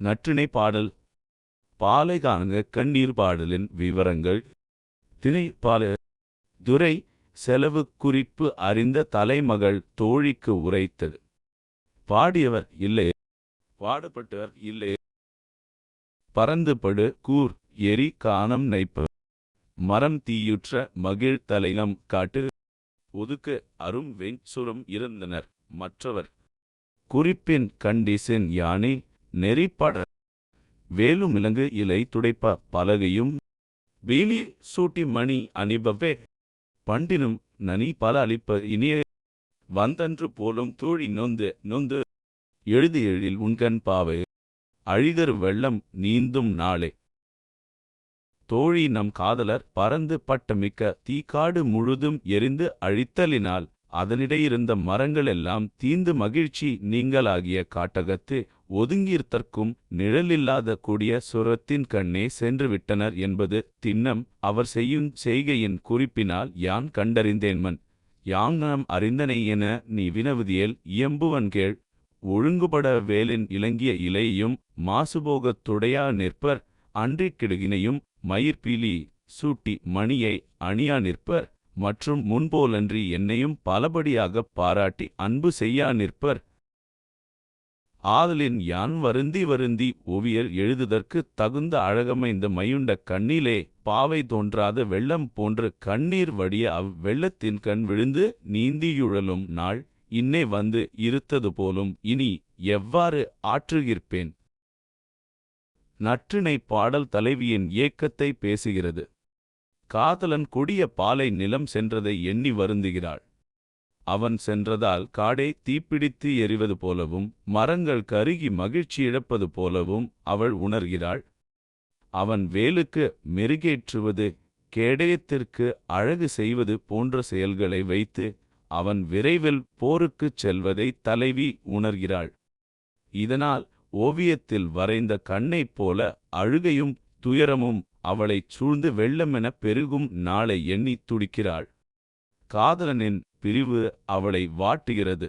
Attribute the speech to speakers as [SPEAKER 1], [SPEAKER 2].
[SPEAKER 1] நற்றிணை பாடல். பாலை கண்ணீர் பாடலின் விவரங்கள். திணை பால துரை செலவு குறிப்பு அறிந்த தலைமகள் தோழிக்கு உரைத்தது பாடியவர் இல்லை. பாடப்பட்டவர் இல்லை. பறந்துபடு கூர் எரி காணம் நைப்பு. மரம் தீயுற்ற மகிழ் தலையம் காட்டு. ஒதுக்கு அரும் வெஞ்சுரம் இருந்தனர் மற்றவர். குறிப்பின் கண்டிசின் யானை நெறிப்பட. வேலுமிலங்கு இலை துடைப்ப பலகையும். வீலி சூட்டி மணி அணிபவே. பண்டினும் நனி பல அளிப்ப இனிய. வந்தன்று போலும் தூழி நொந்து நொந்து. எழுது எழில் உண்கண் பாவை. அழிதரு வெள்ளம் நீந்தும் நாளே. தோழி நம் காதலர் பறந்து பட்டமிக்க தீக்காடு முழுதும் எரிந்து அழித்தலினால். அதனிடையிருந்த மரங்களெல்லாம் தீந்து மகிழ்ச்சி நீங்களாகிய காட்டகத்து ஒதுங்கியிருத்தற்கும் நிழலில்லாத கூடிய சுரத்தின் கண்ணே சென்று விட்டனர் என்பது திண்ணம் அவர் செய்யும் செய்கையின் குறிப்பினால் யான் கண்டறிந்தேன்மன். யாங்னம் அறிந்தனை என நீ வினவுதியேல் இயம்புவன் கேள். ஒழுங்குபட வேலின் இலங்கிய இலையையும் மாசுபோகத் துடையா நிற்பர். அன்றிக்கிடுகினையும் மயிர்பீலி சூட்டி மணியை அணியா நிற்பர். மற்றும் முன்போலன்றி என்னையும் பலபடியாகப் பாராட்டி அன்பு செய்யா நிற்பர். ஆதலின் யான் வருந்தி வருந்தி ஓவியர் எழுதுதற்குத் தகுந்த அழகமைந்த மையுண்ட கண்ணிலே பாவை தோன்றாத வெள்ளம் போன்று கண்ணீர் வடிய அவ் வெள்ளத்தின் கண் விழுந்து நீந்தியுழலும் நாள் இன்னே வந்து இருத்தது போலும் இனி எவ்வாறு ஆற்றுகிற்பேன்? நற்றிணை பாடல் தலைவியின் இயக்கத்தை பேசுகிறது. காதலன் கொடிய பாலை நிலம் சென்றதை எண்ணி வருந்துகிறாள். அவன் சென்றதால் காடே தீப்பிடித்து எரிவது போலவும் மரங்கள் கருகி மகிழ்ச்சி இழப்பது போலவும் அவள் உணர்கிறாள். அவன் வேலுக்கு மெருகேற்றுவது கேடயத்திற்கு அழகு செய்வது போன்ற செயல்களை வைத்து அவன் விரைவில் போருக்குச் செல்வதை தலைவி உணர்கிறாள். இதனால் ஓவியத்தில் வரைந்த கண்ணைப் போல அழுகையும் துயரமும் அவளைச் சூழ்ந்து வெள்ளமென பெருகும் நாளை எண்ணி துடிக்கிறாள். காதலனின் பிரிவு அவளை வாட்டுகிறது.